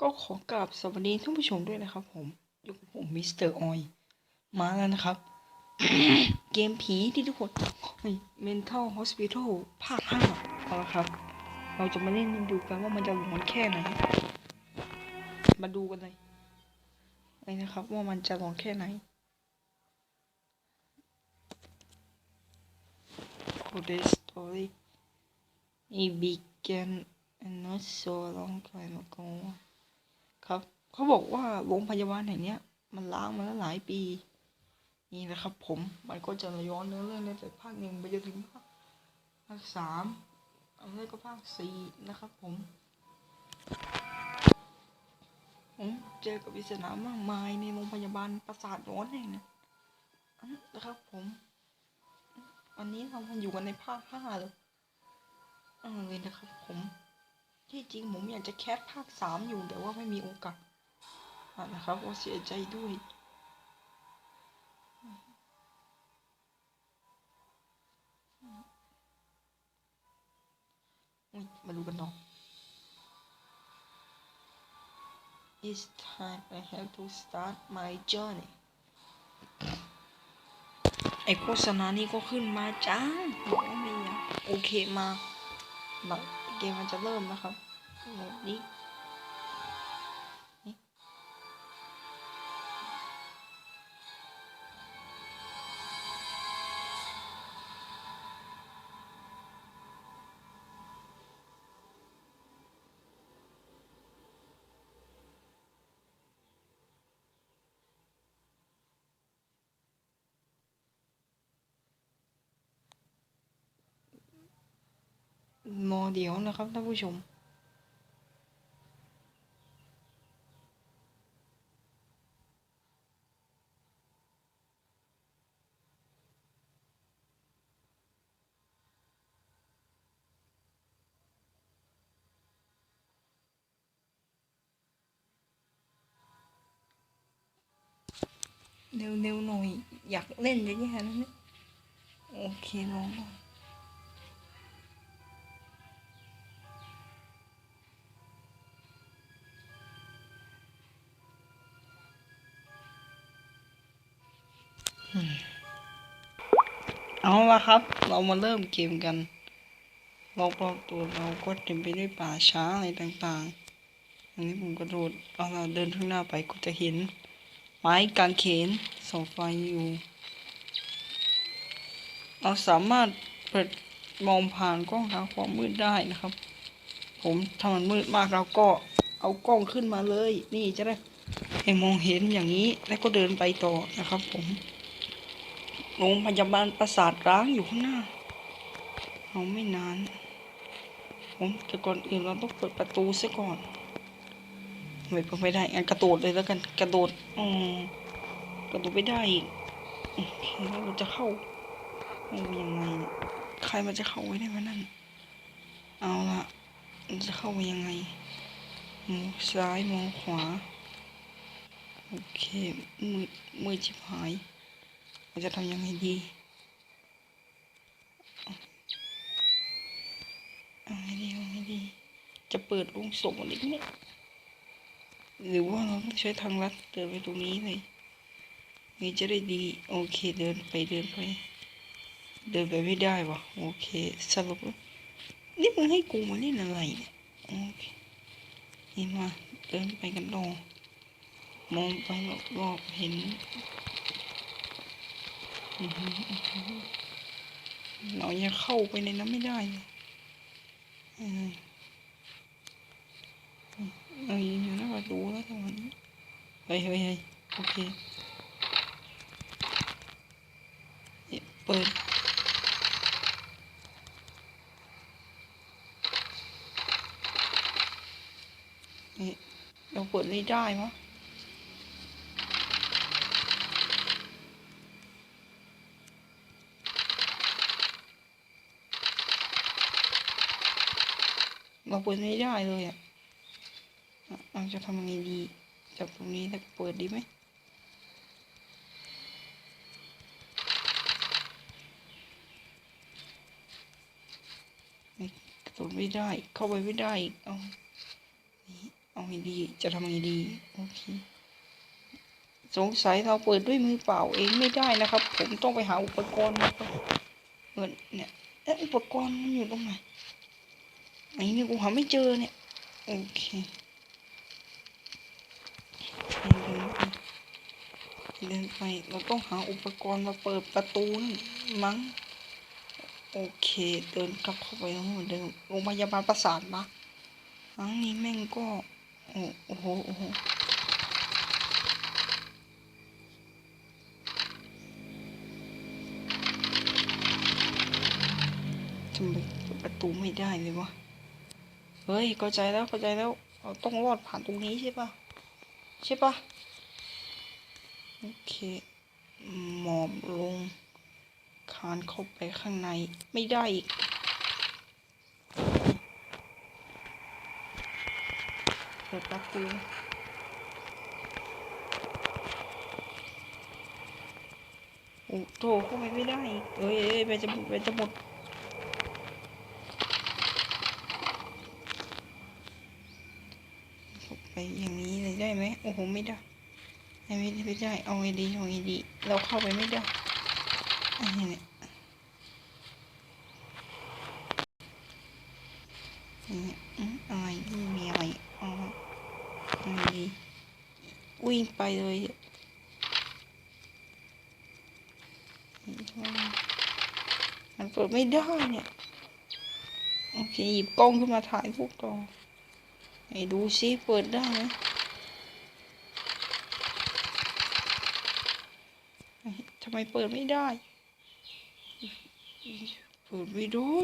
ก็ขอกราบสวัสดีท่านผู้ชมด้วยนะครับ ผมอยู่กับผมมิสเตอร์ออยมาแล้วนะครับ เกมผีที่ทุกคนเฮ้ย Mental Hospital ภาคห้าเอาละครับ เราจะมาเล่นดูกันว่ามันจะหลอนแค่ไหน มาดูกันเลยเลยนะครับ ว่ามันจะหลอนแค่ไหน Today's story it began and not so long time ago ครับ เขาบอกว่าโรงพยาบาลแห่งเนี้ย มันล้างมาแล้วหลายปี นี่นะครับ ผม มันก็จะย้อนเนื้อเรื่องตั้งแต่ภาคหนึ่งไปจนถึงภาคภาคสามเอาเลยก็ภาคสี่นะครับ ผม ผมเจอกับปริศนามากมายในโรงพยาบาลประสาทร้อนแห่งนั้นนะครับ ผมวันนี้เรามาอยู่กันในภาคห้าเลยเออเลยนะครับ ผม ที่จริงผมอยากจะแคสภาคสามอยู่แต่ว่าไม่มีโอกาสะนะครับว่าเสียใจด้วยมาดูกันเนาะ It's time I have to start my journey ไอโฆษณานี้ก็ขึ้นมาจ้าไม่อยากโอเคมาบัตร เกมมันจะเริ่มนะครับโหมด โมเดียวนะครับท่านผู้ชม เร็วๆหน่อย อยากเล่นเยอะแยะแล้วเนี่ยโอเคลองหน่อย เอาละครับ เรามาเริ่มเกมกันรอบๆตัวเราก็เต็มไปด้วยป่าช้าอะไรต่างๆ อันนี้ผมกระโดดเอาเราเดินข้างหน้าไปก็จะเห็น ไม้กางเขนส่องไฟอยู่ เราสามารถเปิดมองผ่านกล้องทางความมืดได้นะครับ ผมถ้ามันมืดมากเราก็เอากล้องขึ้นมาเลย นี่จะได้ให้มองเห็นอย่างนี้แล้วก็เดินไปต่อนะครับผม โรงพยาบาลประสาทร้างอยู่ข้างหน้า เอาไม่นาน ผมแต่ก่อนอื่นเราต้องเปิดประตูซะก่อน ไม่เปิดไม่ได้งั้นกระโดดเลยแล้วกัน กระโดดอืมกระโดดไม่ได้อีกโอเคแล้วเราจะเข้าเอายังไงใครมันจะเข้าไว้ได้วะนั่น เอาละจะเข้าไปยังไงมองซ้ายมองขวา โอเค มือมือชิบหาย จะทำยังไงดีเอาไงดีเอาไงดี จะเปิดลุงศพอะไรเนี่หรือว่าเราต้องใช้ทางลัดเดินไปตรงนี้เลยนี่จะได้ดี โอเคเดินไปเดินไป เดินไปไม่ได้วะโอเคสรุปนี่มึงให้กูมาเล่นอะไรเนี่ยโอเคนี่มาเดินไปกันต่อมองไปรอบๆเห็น หืออื้อหือเรายังเข้าไปในนั้นไม่ได้เลยเอออยืนอยู่หน้าประตูแล้วตอนนี้เฮ้ยเฮ้ยเฮ้ยโอเคเปิดเราเปิดไม่ได้มะ เปิดไม่ได้เลยอะเราจะทำยังไงดีจากตรงนี้แล้วเปิดดีไหมกระโดดไม่ได้ เข้าไปไม่ได้อีกเอาเอาไงดี จะทำไงดี โอเค สงสัยเราเปิดด้วยมือเปล่าเองไม่ได้นะครับ ผมต้องไปหาอุปกรณ์มาก่อนเงินเนี่ยเอ๊ะอุปกรณ์มันอยู่ตรงไหน ไอ้นี่กูหาไม่เจอเนี่ยโอเคเดินไปเดินไปเราต้องหาอุปกรณ์มาเปิดประตูนมั้งโอเค เดินกลับเข้าไปแล้วเหมือนเดิมโรงพยาบาลประสาทมาครั้งนี้แม่งก็โอ้โหโอ้โหทำไมประตูไม่ได้เลยวะ เฮ้ยเข้าใจแล้วเข้าใจแล้วเราต้องรอดผ่านตรงนี้ใช่ปะใช่ปะโอเคหมอบลง คานเข้าไปข้างในไม่ได้อีกเปิดประตูโอ้โถเข้าไปไม่ได้เอ้ยเอ้ยไปจะหมดไปจะหมดเข้าไปอย่างนี้เลยได้ไหม โอ้โหไม่ได้ไม่ได้ไม่ได้เอาไงดีเอาไงดี เราเข้าไปไม่ได้อันนี้เนี่ยอืมอืมอะไรม่มีอะไรอ๋ออะไรดีวิ่งไปเลยมันเปิดไม่ได้เนี่ย โอเค หยิบกล้องขึ้นมาถ่ายพวกต่อไหนดูซิเปิดได้ไหมเฮ้ยทำไมเปิดไม่ได้เปิดไม่ได้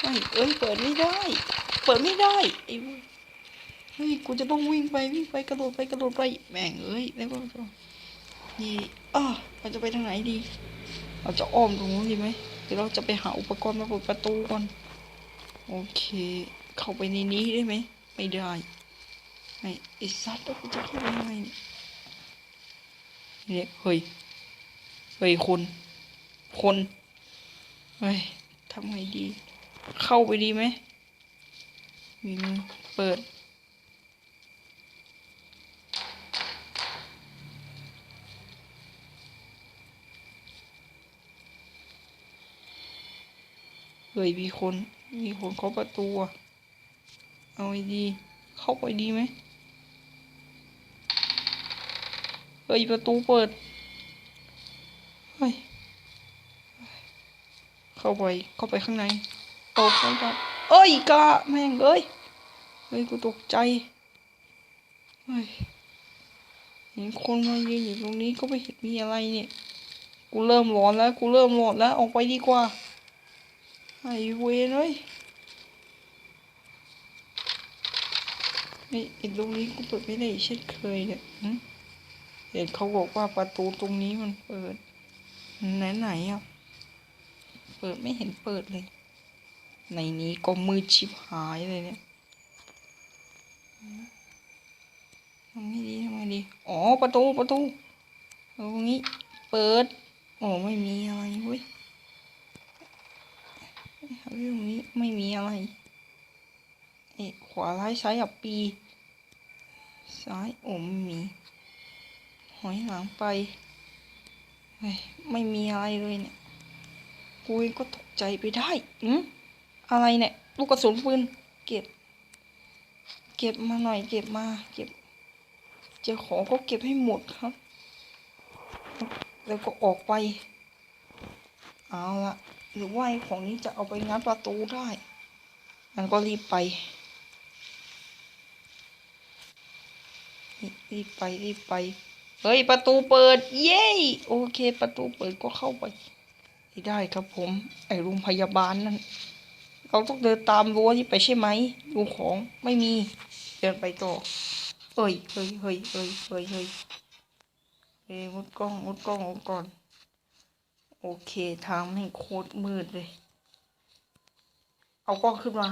ไม่เอ้ยเปิดไม่ได้ เปิดไม่ได้ไอ้เว้ยเฮ้ยกูจะต้องวิ่งไปวิ่งไปกระโดดไปกระโดดไปแม่งเอ้ยแล้วก็นี่อ้าเราจะไปทางไหนดี เราจะอ้อมตรงนู้นดีไหมหรือเราจะไปหาอุปกรณ์มาเปิดประตูก่อน โอเค เข้าไปในนี้ได้ไหม ไม่ได้ ไอ้ไอ้สัตว์แล้วกูจะเข้าไปยังไงเนี่ยเนี่ยเฮ้ยเฮ้ยคน คนเฮ้ยทำไงดี เข้าไปดีไหมมีมือเปิดเฮ้ยมีคน มีคนเคาะประตูเอาไงดี เข้าไปดีไหม เฮ้ยประตูเปิดเฮ้ยเข้าไปเข้าไปข้างในตกไปก่อนเอ้ยกะแม่งเอ้ยเฮ้ยกูตกใจเฮ้ยเห็นคนมายืนอยู่ตรงนี้ก็ไม่เห็นมีอะไรเนี่ย กูเริ่มร้อนแล้ว กูเริ่มร้อนแล้วออกไปดีกว่าไอ้เวรเอ้ยไอ้ไอตรงนี้กูเปิดไม่ได้เช่นเคยเนี่ย เห็นเขาบอกว่าประตูตรงนี้มันเปิด ไหนไหนๆอะ เปิดไม่เห็นเปิดเลย ในนี้ก็มืดชิบหายเลยเนี่ยทำไงดีทำไงดี อ๋อประตูประตูตรงนี้ เปิด โอ้ไม่มีอะไรเว้ยเรื่องนี้ไม่มีอะไรเอ๊ะขวาร้ายซ้ายอับปี ซ้ายโอ้ไม่มี หอยหลังไป ไม่มีอะไรเลยเนี่ยกูเองก็ตกใจไปได้อืมอะไรเนี่ย ลูกกระสุนปืน เก็บ เก็บมาหน่อย เก็บมา เก็บเจอของก็เก็บให้หมดครับ แล้วก็ออกไป เอาละหรือว่าของนี้จะเอาไปงัดประตูได้มันก็รีบไป รีบไป รีบไป เฮ้ยประตูเปิด เย้โอเค ประตูเปิดก็เข้าไปได้ครับผม ไอโรงพยาบาลนั่นเราต้องเดินตามรั้วนี้ไปใช่ไหมดูของไม่มี เดินไปต่อเอ้ยเฮ้ยเฮ้ยเฮ้ยเฮ้ยเฮ้ยเอ้ยมุดกล้องมุดกล้องกก่อน โอเคทางแม่งโคตรมืดเลย เอากล้องขึ้นมา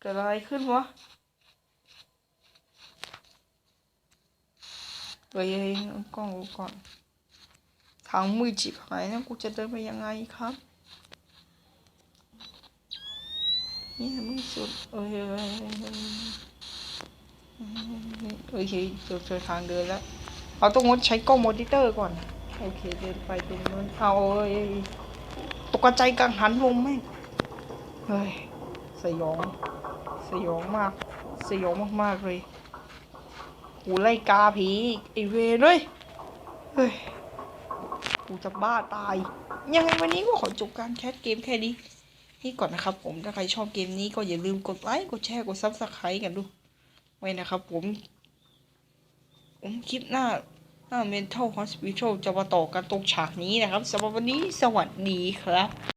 เกิดอะไรขึ้นวะ เฮ้ยเอากล้องออกก่อนททางมืดจิบหายนะกูจะเดินไปยังไงครับนี่มืดสุดเอ้ยเอ้ยเอ้ยเอ้ยโอเคเจอเจอทางเดินแล้วเราต้องงดใช้กล้องมอนิเตอร์ก่อนโอเคเดินไปตรงนั้นเอาเอ้ยตกใจกังหันลมแม่งเฮ้ยสยองสยองมากสยองมากๆเลย กูไล่กาผีไอเวรเลยเฮ้ยกูจะบ้าตาย ยังไงวันนี้ก็ขอจบการแคสเกมแค่นี้นี่ก่อนนะครับผมถ้าใครชอบเกมนี้ก็อย่าลืมกดไลค์กดแชร์กดซับสไครต์กันดูไว้นะครับผมผมคลิปหน้าหน้า Mental Hospital จะมาต่อกันตรงฉากนี้นะครับสำหรับวันนี้สวัสดีครับ